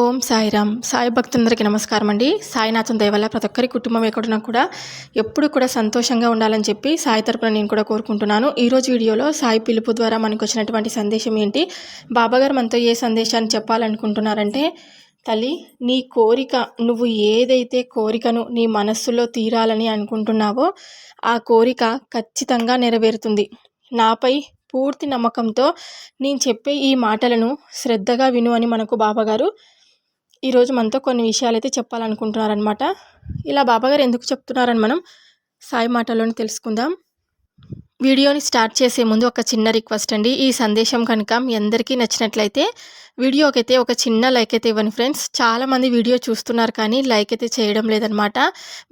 ఓం సాయిరామ్. సాయి భక్తులందరికీ నమస్కారం అండి. సాయినాథం దయవల్ల ప్రతి ఒక్కరి కుటుంబం ఎక్కడున్నా కూడా ఎప్పుడు కూడా సంతోషంగా ఉండాలని చెప్పి సాయి తరపున నేను కూడా కోరుకుంటున్నాను. ఈరోజు వీడియోలో సాయి పిలుపు ద్వారా మనకు వచ్చినటువంటి సందేశం ఏంటి? బాబాగారు మనతో ఏ సందేశాన్ని చెప్పాలనుకుంటున్నారంటే తల్లి నీ కోరిక నువ్వు ఏదైతే కోరికను నీ మనస్సులో తీరాలని అనుకుంటున్నావో ఆ కోరిక ఖచ్చితంగా నెరవేరుతుంది. నాపై పూర్తి నమ్మకంతో నేను చెప్పే ఈ మాటలను శ్రద్ధగా విను అని మనకు బాబాగారు ఈరోజు మనతో కొన్ని విషయాలు అయితే చెప్పాలనుకుంటున్నారనమాట ఇలా బాబాగారు ఎందుకు చెప్తున్నారని మనం సాయి మాటలోనే తెలుసుకుందాం. వీడియోని స్టార్ట్ చేసే ముందు ఒక చిన్న రిక్వెస్ట్ అండి. ఈ సందేశం కనుక మీ అందరికీ నచ్చినట్లయితే వీడియోకైతే ఒక చిన్న లైక్ అయితే ఇవ్వండి ఫ్రెండ్స్. చాలామంది వీడియో చూస్తున్నారు కానీ లైక్ అయితే చేయడం లేదనమాట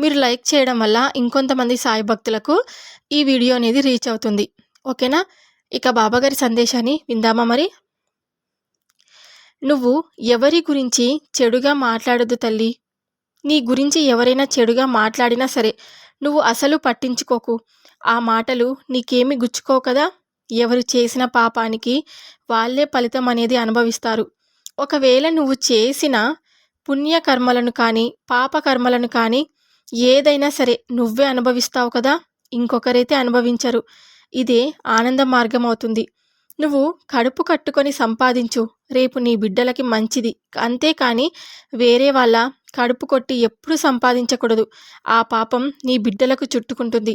మీరు లైక్ చేయడం వల్ల ఇంకొంతమంది సాయి భక్తులకు ఈ వీడియో అనేది రీచ్ అవుతుంది. ఓకేనా? ఇక బాబాగారి సందేశాన్ని విందామా మరి? నువ్వు ఎవరి గురించి చెడుగా మాట్లాడదు తల్లి. నీ గురించి ఎవరైనా చెడుగా మాట్లాడినా సరే నువ్వు అసలు పట్టించుకోకు. ఆ మాటలు నీకేమి గుచ్చుకో కదా? ఎవరు చేసిన పాపానికి వాళ్ళే ఫలితం అనేది అనుభవిస్తారు. ఒకవేళ నువ్వు చేసిన పుణ్యకర్మలను కానీ పాపకర్మలను కానీ ఏదైనా సరే నువ్వే అనుభవిస్తావు కదా? ఇంకొకరైతే అనుభవించరు. ఇదే ఆనంద మార్గం అవుతుంది. నువ్వు కడుపు కట్టుకొని సంపాదించు. రేపు నీ బిడ్డలకి మంచిది. అంతేకాని వేరే వాళ్ళ కడుపు కొట్టి ఎప్పుడు సంపాదించకూడదు. ఆ పాపం నీ బిడ్డలకు చుట్టుకుంటుంది.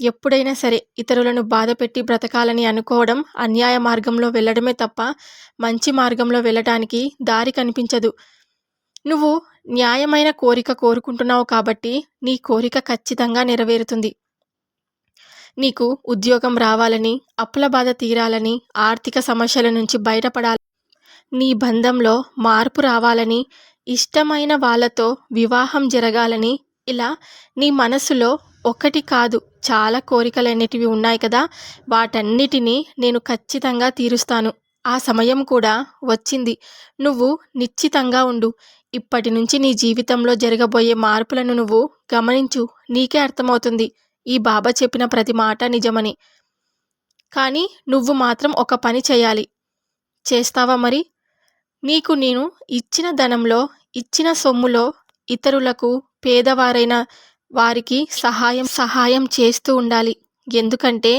ఎప్పుడైనా సరే ఇతరులను బాధపెట్టి బ్రతకాలని అనుకోవడం అన్యాయ మార్గంలో వెళ్ళడమే తప్ప మంచి మార్గంలో వెళ్ళటానికి దారి కనిపించదు. నువ్వు న్యాయమైన కోరిక కోరుకుంటున్నావు కాబట్టి నీ కోరిక ఖచ్చితంగా నెరవేరుతుంది. నీకు ఉద్యోగం రావాలని అప్పుల బాధ తీరాలని ఆర్థిక సమస్యల నుంచి బయటపడాలి నీ బంధంలో మార్పు రావాలని ఇష్టమైన వాళ్ళతో వివాహం జరగాలని ఇలా నీ మనసులో ఒకటి కాదు చాలా కోరికలు అనేటివి ఉన్నాయి కదా. వాటన్నిటినీ నేను ఖచ్చితంగా తీరుస్తాను. ఆ సమయం కూడా వచ్చింది. నువ్వు నిశ్చితంగా ఉండు. ఇప్పటి నుంచి నీ జీవితంలో జరగబోయే మార్పులను నువ్వు గమనించు. నీకే అర్థమవుతుంది. ఈ బాబా చెప్పిన ప్రతి మాట నిజమని. కానీ నువ్వు మాత్రం ఒక పని చేయాలి. చేస్తావా మరి? నీకు నేను ఇచ్చిన ధనంలో ఇచ్చిన సొమ్ములో ఇతరులకు పేదవారైన వారికి సహాయం సహాయం చేస్తూ ఉండాలి. ఎందుకంటే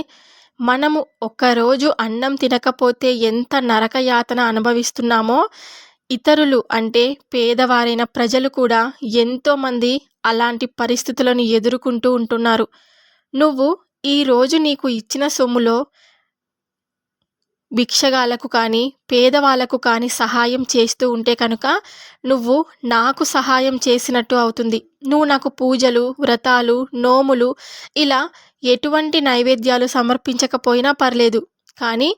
మనము ఒక్కరోజు అన్నం తినకపోతే ఎంత నరకయాతన అనుభవిస్తున్నామో ఇతరులు అంటే పేదవారైన ప్రజలు కూడా ఎంతోమంది అలాంటి పరిస్థితులను ఎదుర్కొంటూ ఉంటున్నారు. నువ్వు ఈరోజు నీకు ఇచ్చిన సొమ్ములో భిక్షగాలకు కానీ పేదవాళ్ళకు కానీ సహాయం చేస్తూ ఉంటే కనుక నువ్వు నాకు సహాయం చేసినట్టు అవుతుంది. నువ్వు నాకు పూజలు వ్రతాలు నోములు ఇలా ఎటువంటి నైవేద్యాలు సమర్పించకపోయినా పర్లేదు. కానీ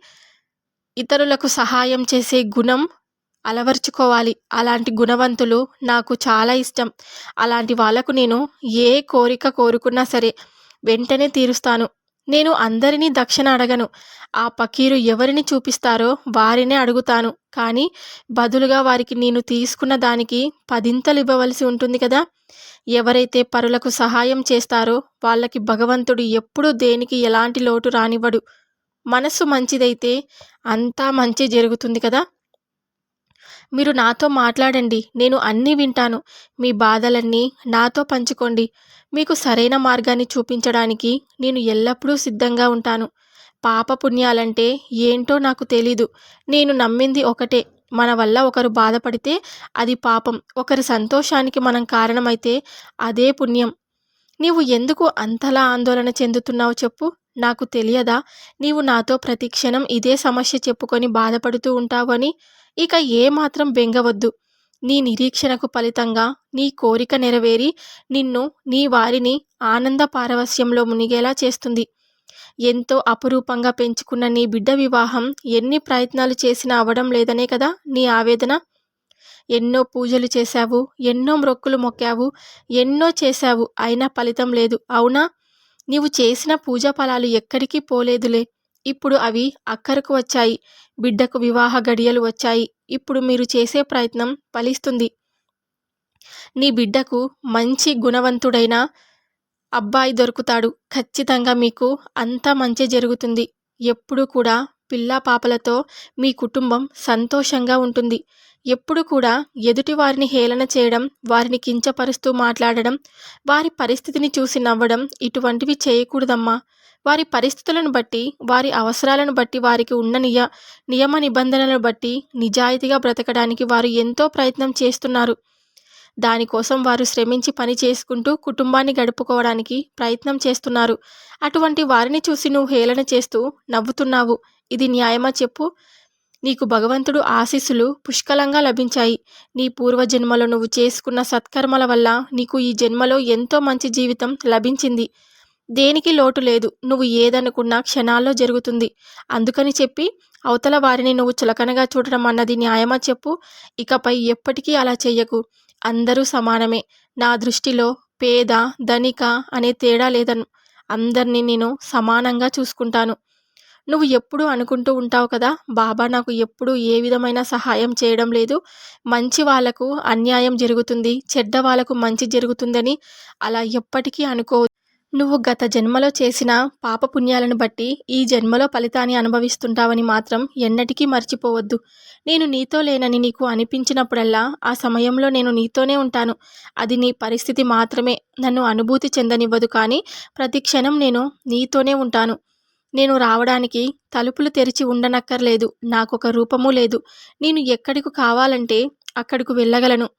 ఇతరులకు సహాయం చేసే గుణం అలవర్చుకోవాలి. అలాంటి గుణవంతులు నాకు చాలా ఇష్టం. అలాంటి వాళ్ళకు నేను ఏ కోరిక కోరుకున్నా సరే వెంటనే తీరుస్తాను. నేను అందరినీ దక్షిణ అడగను. ఆ పకీరు ఎవరిని చూపిస్తారో వారినే అడుగుతాను. కానీ బదులుగా వారికి నేను తీసుకున్న దానికి పదింతలు ఇవ్వవలసి ఉంటుంది కదా? ఎవరైతే పరులకు సహాయం చేస్తారో వాళ్ళకి భగవంతుడు ఎప్పుడూ దేనికి ఎలాంటి లోటు రానివ్వడు. మనస్సు మంచిదైతే అంతా మంచి జరుగుతుంది కదా? మీరు నాతో మాట్లాడండి నేను అన్నీ వింటాను. మీ బాధలన్నీ నాతో పంచుకోండి. మీకు సరైన మార్గాన్ని చూపించడానికి నేను ఎల్లప్పుడూ సిద్ధంగా ఉంటాను. పాప పుణ్యాలంటే ఏంటో నాకు తెలీదు. నేను నమ్మింది ఒకటే. మన వల్ల ఒకరు బాధపడితే అది పాపం. ఒకరి సంతోషానికి మనం కారణమైతే అదే పుణ్యం. నీవు ఎందుకు అంతలా ఆందోళన చెందుతున్నావు చెప్పు. నాకు తెలియదా? నీవు నాతో ప్రతిక్షణం ఇదే సమస్య చెప్పుకొని బాధపడుతూ ఉంటావు అని ఇక ఏమాత్రం బెంగవద్దు. నీ నిరీక్షణకు ఫలితంగా నీ కోరిక నెరవేరి నిన్ను నీ వారిని ఆనంద పారవస్యంలో మునిగేలా చేస్తుంది. ఎంతో అపురూపంగా పెంచుకున్న నీ బిడ్డ వివాహం ఎన్ని ప్రయత్నాలు చేసినా అవడం లేదనే కదా నీ ఆవేదన? ఎన్నో పూజలు చేశావు ఎన్నో మ్రొక్కులు మొక్కావు ఎన్నో చేశావు అయినా ఫలితం లేదు. అవునా? నీవు చేసిన పూజా ఫలాలు ఎక్కడికి పోలేదులే. ఇప్పుడు అవి అక్కరకు వచ్చాయి. బిడ్డకు వివాహ గడియలు వచ్చాయి. ఇప్పుడు మీరు చేసే ప్రయత్నం ఫలిస్తుంది. నీ బిడ్డకు మంచి గుణవంతుడైన అబ్బాయి దొరుకుతాడు. ఖచ్చితంగా మీకు అంతా మంచి జరుగుతుంది. ఎప్పుడూ కూడా పిల్లా పాపలతో మీ కుటుంబం సంతోషంగా ఉంటుంది. ఎప్పుడు కూడా ఎదుటి వారిని హేళన చేయడం వారిని కించపరుస్తూ మాట్లాడడం వారి పరిస్థితిని చూసి నవ్వడం ఇటువంటివి చేయకూడదమ్మా. వారి పరిస్థితులను బట్టి వారి అవసరాలను బట్టి వారికి ఉన్న నియ నియమ నిబంధనలను బట్టి నిజాయితీగా బ్రతకడానికి వారు ఎంతో ప్రయత్నం చేస్తున్నారు. దానికోసం వారు శ్రమించి పని చేసుకుంటూ కుటుంబాన్ని గడుపుకోవడానికి ప్రయత్నం చేస్తున్నారు. అటువంటి వారిని చూసి నువ్వు హేళన చేస్తూ నవ్వుతున్నావు. ఇది న్యాయమా చెప్పు. నీకు భగవంతుడు ఆశీస్సులు పుష్కలంగా లభించాయి. నీ పూర్వజన్మలో నువ్వు చేసుకున్న సత్కర్మల వల్ల నీకు ఈ జన్మలో ఎంతో మంచి జీవితం లభించింది. దేనికి లోటు లేదు. నువ్వు ఏదనుకున్నా క్షణాల్లో జరుగుతుంది. అందుకని చెప్పి అవతల వారిని నువ్వు చులకనగా చూడడం అన్నది న్యాయమా చెప్పు. ఇకపై ఎప్పటికీ అలా చెయ్యకు. అందరూ సమానమే. నా దృష్టిలో పేద ధనిక అనే తేడా లేదను అందరినీ నేను సమానంగా చూసుకుంటాను. నువ్వు ఎప్పుడు అనుకుంటూ ఉంటావు కదా బాబా నాకు ఎప్పుడు ఏ విధమైన సహాయం చేయడం లేదు. మంచి వాళ్ళకు అన్యాయం జరుగుతుంది చెడ్డ వాళ్ళకు మంచి జరుగుతుందని అలా ఎప్పటికీ అనుకో నువ్వు గత జన్మలో చేసిన పాపపుణ్యాలను బట్టి ఈ జన్మలో ఫలితాన్ని అనుభవిస్తుంటావని మాత్రం ఎన్నటికీ మర్చిపోవద్దు. నేను నీతో లేనని నీకు అనిపించినప్పుడల్లా ఆ సమయంలో నేను నీతోనే ఉంటాను. అది నీ పరిస్థితి మాత్రమే. నన్ను అనుభూతి చెందనివ్వదు కానీ ప్రతి క్షణం నేను నీతోనే ఉంటాను. నేను రావడానికి తలుపులు తెరిచి ఉండనక్కర్లేదు. నాకొక రూపము లేదు. నేను ఎక్కడికి కావాలంటే అక్కడికి వెళ్ళగలను.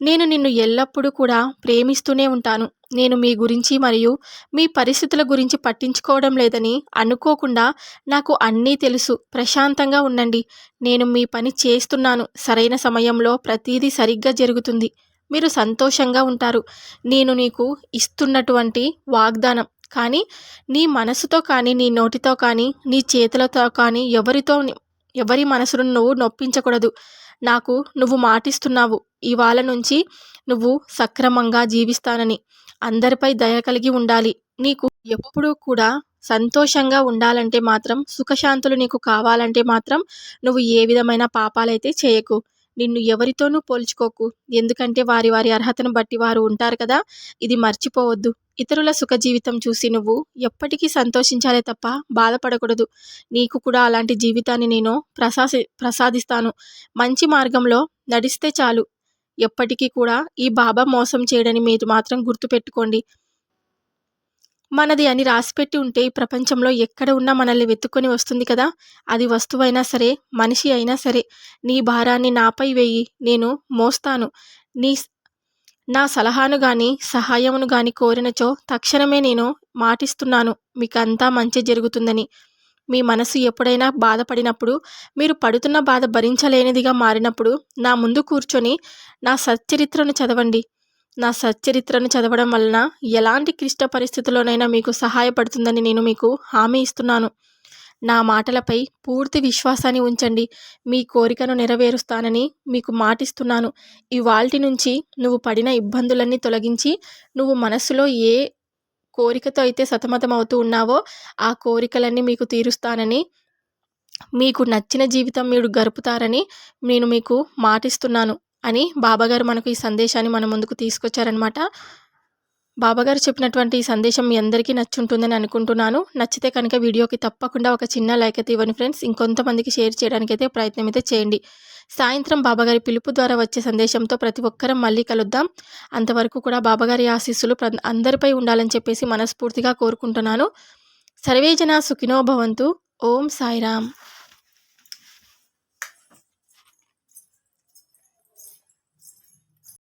నేను నిన్ను ఎల్లప్పుడూ కూడా ప్రేమిస్తూనే ఉంటాను. నేను మీ గురించి మరియు మీ పరిస్థితుల గురించి పట్టించుకోవడం లేదని అనుకోకుండా నాకు అన్నీ తెలుసు. ప్రశాంతంగా ఉండండి. నేను మీ పని చేస్తున్నాను. సరైన సమయంలో ప్రతీదీ సరిగ్గా జరుగుతుంది. మీరు సంతోషంగా ఉంటారు. నేను నీకు ఇస్తున్నటువంటి వాగ్దానం. కానీ నీ మనసుతో కానీ నీ నోటితో కానీ నీ చేతులతో కానీ ఎవరితో ఎవరి మనసును నువ్వు నొప్పించకూడదు. నాకు నువ్వు మాటిస్తున్నావు. ఇవాళ నుంచి నువ్వు సక్రమంగా జీవిస్తానని. అందరిపై దయ కలిగి ఉండాలి. నీకు ఎప్పుడూ కూడా సంతోషంగా ఉండాలంటే మాత్రం సుఖశాంతులు నీకు కావాలంటే మాత్రం నువ్వు ఏ విధమైన పాపాలైతే చేయకు. నిన్ను ఎవరితోనూ పోల్చుకోకు. ఎందుకంటే వారి వారి అర్హతను బట్టి వారు ఉంటారు కదా. ఇది మర్చిపోవద్దు. ఇతరుల సుఖ జీవితం చూసి నువ్వు ఎప్పటికీ సంతోషించాలే తప్ప బాధపడకూడదు. నీకు కూడా అలాంటి జీవితాన్ని నేను ప్రసాసి ప్రసాదిస్తాను. మంచి మార్గంలో నడిస్తే చాలు. ఎప్పటికీ కూడా ఈ బాబా మోసం చేయడని మీరు మాత్రం గుర్తుపెట్టుకోండి. మనది అని రాసిపెట్టి ఉంటే ఈ ప్రపంచంలో ఎక్కడ ఉన్నా మనల్ని వెతుక్కొని వస్తుంది కదా. అది వస్తువైనా సరే మనిషి అయినా సరే నీ భారాన్ని నాపై వేయి. నేను మోస్తాను. నీ నా సలహాను కానీ సహాయమును కానీ కోరినచో తక్షణమే నేను మాటిస్తున్నాను. మీకంతా మంచి జరుగుతుందని. మీ మనసు ఎప్పుడైనా బాధపడినప్పుడు మీరు పడుతున్న బాధ భరించలేనిదిగా మారినప్పుడు నా ముందు కూర్చొని నా సచ్చరిత్రను చదవండి. నా సచ్చరిత్రను చదవడం వలన ఎలాంటి క్లిష్ట పరిస్థితుల్లోనైనా మీకు సహాయపడుతుందని నేను మీకు హామీ ఇస్తున్నాను. నా మాటలపై పూర్తి విశ్వాసాన్ని ఉంచండి. మీ కోరికను నెరవేరుస్తానని మీకు మాటిస్తున్నాను. ఇవాల్టి నుంచి నువ్వు పడిన ఇబ్బందులన్నీ తొలగించి నువ్వు మనస్సులో ఏ కోరికతో అయితే సతమతం అవుతూ ఉన్నావో ఆ కోరికలన్నీ మీకు తీరుస్తానని మీకు నచ్చిన జీవితం మీరు గడుపుతారని నేను మీకు మాటిస్తున్నాను అని బాబాగారు మనకు ఈ సందేశాన్ని మన ముందుకు తీసుకొచ్చారనమాట బాబాగారు చెప్పినటువంటి ఈ సందేశం మీ అందరికీ నచ్చుంటుందని అనుకుంటున్నాను. నచ్చితే కనుక వీడియోకి తప్పకుండా ఒక చిన్న లైక్ అయితే ఇవ్వండి ఫ్రెండ్స్. ఇంకొంతమందికి షేర్ చేయడానికి అయితే ప్రయత్నం అయితే చేయండి. సాయంత్రం బాబాగారి పిలుపు ద్వారా వచ్చే సందేశంతో ప్రతి ఒక్కరం మళ్ళీ కలుద్దాం. అంతవరకు కూడా బాబాగారి ఆశీస్సులు అందరిపై ఉండాలని చెప్పేసి మనస్ఫూర్తిగా కోరుకుంటున్నాను. సర్వేజన సుఖినోభవంతు ఓం సాయిరామ్.